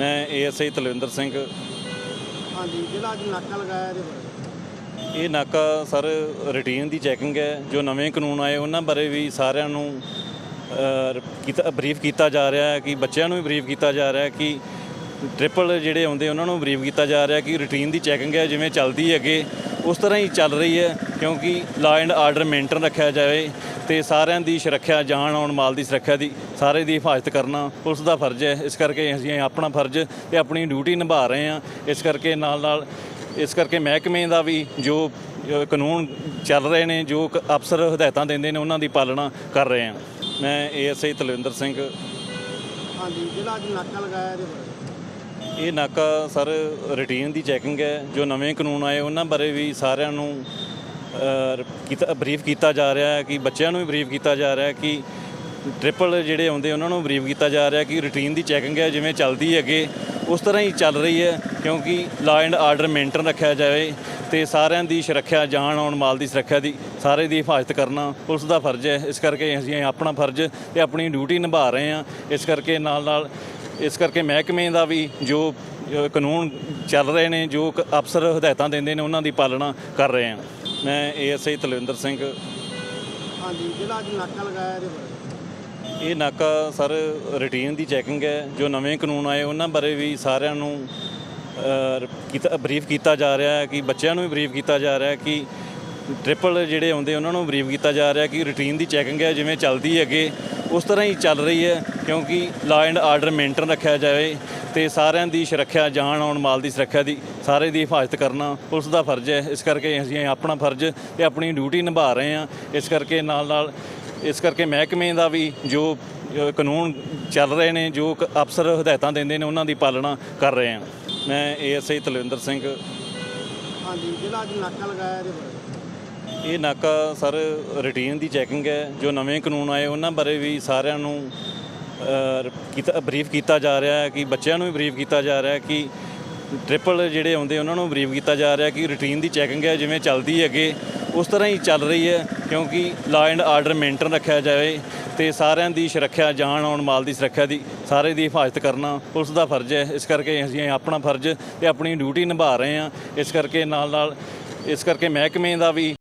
ਮੈਂ ਏਐਸਆਈ ਤਲਵਿੰਦਰ ਸਿੰਘ। ਹਾਂਜੀ ਜਿਹੜਾ ਅੱਜ ਨਾਕਾ ਲਗਾਇਆ ਇਹਦੇ ਬਾਰੇ। ਇਹ ਨਾਕਾ ਸਰ ਰੂਟੀਨ ਦੀ ਚੈਕਿੰਗ ਹੈ। ਜੋ ਨਵੇਂ ਕਾਨੂੰਨ ਆਏ ਉਹਨਾਂ ਬਾਰੇ ਵੀ ਸਾਰਿਆਂ ਨੂੰ ਕੀਤਾ ਬਰੀਫ ਕੀਤਾ ਜਾ ਰਿਹਾ ਹੈ ਕਿ ਬੱਚਿਆਂ ਨੂੰ ਵੀ ਬਰੀਫ ਕੀਤਾ ਜਾ ਰਿਹਾ ਹੈ ਕਿ ਟ੍ਰਿਪਲ ਜਿਹੜੇ ਆਉਂਦੇ ਉਹਨਾਂ ਨੂੰ ਬਰੀਫ ਕੀਤਾ ਜਾ ਰਿਹਾ ਕਿ ਰੂਟੀਨ ਦੀ ਚੈਕਿੰਗ ਹੈ ਜਿਵੇਂ ਚੱਲਦੀ ਹੈ ਅੱਗੇ ਉਸ ਤਰ੍ਹਾਂ ਹੀ ਚੱਲ ਰਹੀ ਹੈ, ਕਿਉਂਕਿ ਲਾ ਐਂਡ ਆਰਡਰ ਮੇਨਟੇਨ ਰੱਖਿਆ ਜਾਵੇ ਤੇ ਸਾਰਿਆਂ ਦੀ ਸੁਰੱਖਿਆ ਜਾਨ ਆਉਣ, ਮਾਲ ਦੀ ਸੁਰੱਖਿਆ ਦੀ ਸਾਰੇ ਦੀ ਹਿਫਾਜ਼ਤ ਕਰਨਾ ਪੁਲਿਸ ਦਾ ਫਰਜ਼ ਹੈ। ਇਸ ਕਰਕੇ ਅਸੀਂ ਆਪਣਾ ਫਰਜ਼ ਤੇ ਆਪਣੀ ਡਿਊਟੀ ਨਿਭਾ ਰਹੇ ਹਾਂ। ਇਸ ਕਰਕੇ ਨਾਲ ਨਾਲ ਇਸ ਕਰਕੇ ਮਹਿਕਮੇ ਦਾ ਵੀ ਜੋ ਕਾਨੂੰਨ ਚੱਲ ਰਹੇ ਨੇ, ਜੋ ਕ- ਅਫਸਰ ਹਦਾਇਤਾਂ ਦਿੰਦੇ ਨੇ, ਉਹਨਾਂ ਦੀ ਪਾਲਣਾ ਕਰ ਰਹੇ ਹਾਂ। ਮੈਂ ਏਐਸਆਈ ਤਲਵਿੰਦਰ ਸਿੰਘ। ਹਾਂਜੀ, ਜਿਹੜਾ ਅੱਜ ਨਾਕਾ ਲਗਾਇਆ ਇਹਦੇ ਬਾਰੇ। ਇਹ ਨਾਕਾ ਸਰ ਰੂਟੀਨ ਦੀ ਚੈਕਿੰਗ ਹੈ ਜੋ ਨਵੇਂ ਕਾਨੂੰਨ ਆਏ ਉਹਨਾਂ ਬਾਰੇ ਵੀ ਸਾਰਿਆਂ ਨੂੰ ਅ, ਕੀਤਾ ਬਰੀਫ ਕੀਤਾ ਜਾ ਰਿਹਾ ਹੈ ਕਿ ਬੱਚਿਆਂ ਨੂੰ ਵੀ ਬਰੀਫ ਕੀਤਾ ਜਾ ਰਿਹਾ ਹੈ ਕਿ ਟ੍ਰਿਪਲ ਜਿਹੜੇ ਆਉਂਦੇ ਉਹਨਾਂ ਨੂੰ ਬਰੀਫ ਕੀਤਾ ਜਾ ਰਿਹਾ ਕਿ ਰੂਟੀਨ ਦੀ ਚੈਕਿੰਗ ਹੈ ਜਿਵੇਂ ਚੱਲਦੀ ਹੈ ਅੱਗੇ ਉਸ ਤਰ੍ਹਾਂ ਹੀ ਚੱਲ ਰਹੀ ਹੈ ਕਿਉਂਕਿ ਲਾ ਐਂਡ ਆਰਡਰ ਮੇਨਟੇਨ ਰੱਖਿਆ ਜਾਵੇ ਤੇ ਸਾਰਿਆਂ ਦੀ ਸੁਰੱਖਿਆ ਜਾਨ ਆਉਣ ਮਾਲ ਦੀ ਸੁਰੱਖਿਆ ਦੀ ਸਾਰੇ ਦੀ ਹਿਫਾਜ਼ਤ ਕਰਨਾ ਪੁਲਿਸ ਦਾ ਫਰਜ਼ ਹੈ। ਇਸ ਕਰਕੇ ਅਸੀਂ ਆਪਣਾ ਫਰਜ਼ ਤੇ ਆਪਣੀ ਡਿਊਟੀ ਨਿਭਾ ਰਹੇ ਹਾਂ। ਇਸ ਕਰਕੇ ਨਾਲ ਨਾਲ ਇਸ ਕਰਕੇ ਮਹਿਕਮੇ ਦਾ ਵੀ ਜੋ ਕਾਨੂੰਨ ਚੱਲ ਰਹੇ ਨੇ ਜੋ ਅਫਸਰ ਹਦਾਇਤਾਂ ਦਿੰਦੇ ਨੇ ਉਹਨਾਂ ਦੀ ਪਾਲਣਾ ਕਰ ਰਹੇ ਹਾਂ। ਮੈਂ ਏਐਸਆਈ ਤਲਵਿੰਦਰ ਸਿੰਘ। ਹਾਂਜੀ ਜਿਹੜਾ ਅੱਜ ਨਾਕਾ ਲਗਾਇਆ ਇਹਦੇ ਬਾਰੇ। ਇਹ ਨਾਕਾ ਸਰ ਰੂਟੀਨ ਦੀ ਚੈਕਿੰਗ ਹੈ। ਜੋ ਨਵੇਂ ਕਾਨੂੰਨ ਆਏ ਉਹਨਾਂ ਬਾਰੇ ਵੀ ਸਾਰਿਆਂ ਨੂੰ ਕੀਤਾ ਬਰੀਫ ਕੀਤਾ ਜਾ ਰਿਹਾ ਹੈ ਕਿ ਬੱਚਿਆਂ ਨੂੰ ਵੀ ਬਰੀਫ ਕੀਤਾ ਜਾ ਰਿਹਾ ਹੈ ਕਿ ਟ੍ਰਿਪਲ ਜਿਹੜੇ ਆਉਂਦੇ ਉਹਨਾਂ ਨੂੰ ਬਰੀਫ ਕੀਤਾ ਜਾ ਰਿਹਾ ਕਿ ਰੂਟੀਨ ਦੀ ਚੈਕਿੰਗ ਹੈ ਜਿਵੇਂ ਚੱਲਦੀ ਹੈ ਅੱਗੇ ਉਸ ਤਰ੍ਹਾਂ ਹੀ ਚੱਲ ਰਹੀ ਹੈ, ਕਿਉਂਕਿ ਲਾ ਐਂਡ ਆਰਡਰ ਮੇਨਟੇਨ ਰੱਖਿਆ ਜਾਵੇ ਤੇ ਸਾਰਿਆਂ ਦੀ ਸੁਰੱਖਿਆ ਜਾਨ ਆਉਣ ਮਾਲ ਦੀ ਸੁਰੱਖਿਆ ਦੀ ਸਾਰੇ ਦੀ ਹਿਫਾਜ਼ਤ ਕਰਨਾ ਪੁਲਿਸ ਦਾ ਫਰਜ਼ ਹੈ। ਇਸ ਕਰਕੇ ਅਸੀਂ ਆਪਣਾ ਫਰਜ਼ ਤੇ ਆਪਣੀ ਡਿਊਟੀ ਨਿਭਾ ਰਹੇ ਹਾਂ। ਇਸ ਕਰਕੇ ਨਾਲ ਨਾਲ ਇਸ ਕਰਕੇ ਮਹਿਕਮੇ ਦਾ ਵੀ ਜੋ ਕਾਨੂੰਨ ਚੱਲ ਰਹੇ ਨੇ, ਜੋ ਕ- ਅਫਸਰ ਹਦਾਇਤਾਂ ਦਿੰਦੇ ਨੇ, ਉਹਨਾਂ ਦੀ ਪਾਲਣਾ ਕਰ ਰਹੇ ਹਾਂ। ਮੈਂ ਏਐਸਆਈ ਤਲਵਿੰਦਰ ਸਿੰਘ। ਹਾਂਜੀ, ਜਿਹੜਾ ਅੱਜ ਨਾਕਾ ਲਗਾਇਆ ਇਹਦੇ ਬਾਰੇ। ਇਹ ਨਾਕਾ ਸਰ ਰੂਟੀਨ ਦੀ ਚੈਕਿੰਗ ਹੈ ਜੋ ਨਵੇਂ ਕਾਨੂੰਨ ਆਏ ਉਹਨਾਂ ਬਾਰੇ ਵੀ ਸਾਰਿਆਂ ਨੂੰ ਅ, ਕੀਤਾ ਬਰੀਫ ਕੀਤਾ ਜਾ ਰਿਹਾ ਹੈ ਕਿ ਬੱਚਿਆਂ ਨੂੰ ਵੀ ਬਰੀਫ ਕੀਤਾ ਜਾ ਰਿਹਾ ਹੈ ਕਿ ਟ੍ਰਿਪਲ ਜਿਹੜੇ ਆਉਂਦੇ ਉਹਨਾਂ ਨੂੰ ਬਰੀਫ ਕੀਤਾ ਜਾ ਰਿਹਾ ਕਿ ਰੂਟੀਨ ਦੀ ਚੈਕਿੰਗ ਹੈ ਜਿਵੇਂ ਚੱਲਦੀ ਹੈ ਅੱਗੇ ਉਸ ਤਰ੍ਹਾਂ ਹੀ ਚੱਲ ਰਹੀ ਹੈ ਕਿਉਂਕਿ ਲਾ ਐਂਡ ਆਰਡਰ ਮੇਨਟੇਨ ਰੱਖਿਆ ਜਾਵੇ ਤੇ ਸਾਰਿਆਂ ਦੀ ਸੁਰੱਖਿਆ ਜਾਨ ਆਉਣ ਮਾਲ ਦੀ ਸੁਰੱਖਿਆ ਦੀ ਸਾਰੇ ਦੀ ਹਿਫਾਜ਼ਤ ਕਰਨਾ ਪੁਲਿਸ ਦਾ ਫਰਜ਼ ਹੈ। ਇਸ ਕਰਕੇ ਅਸੀਂ ਆਪਣਾ ਫਰਜ਼ ਤੇ ਆਪਣੀ ਡਿਊਟੀ ਨਿਭਾ ਰਹੇ ਹਾਂ। ਇਸ ਕਰਕੇ ਨਾਲ ਨਾਲ ਇਸ ਕਰਕੇ ਮਹਿਕਮੇ ਦਾ ਵੀ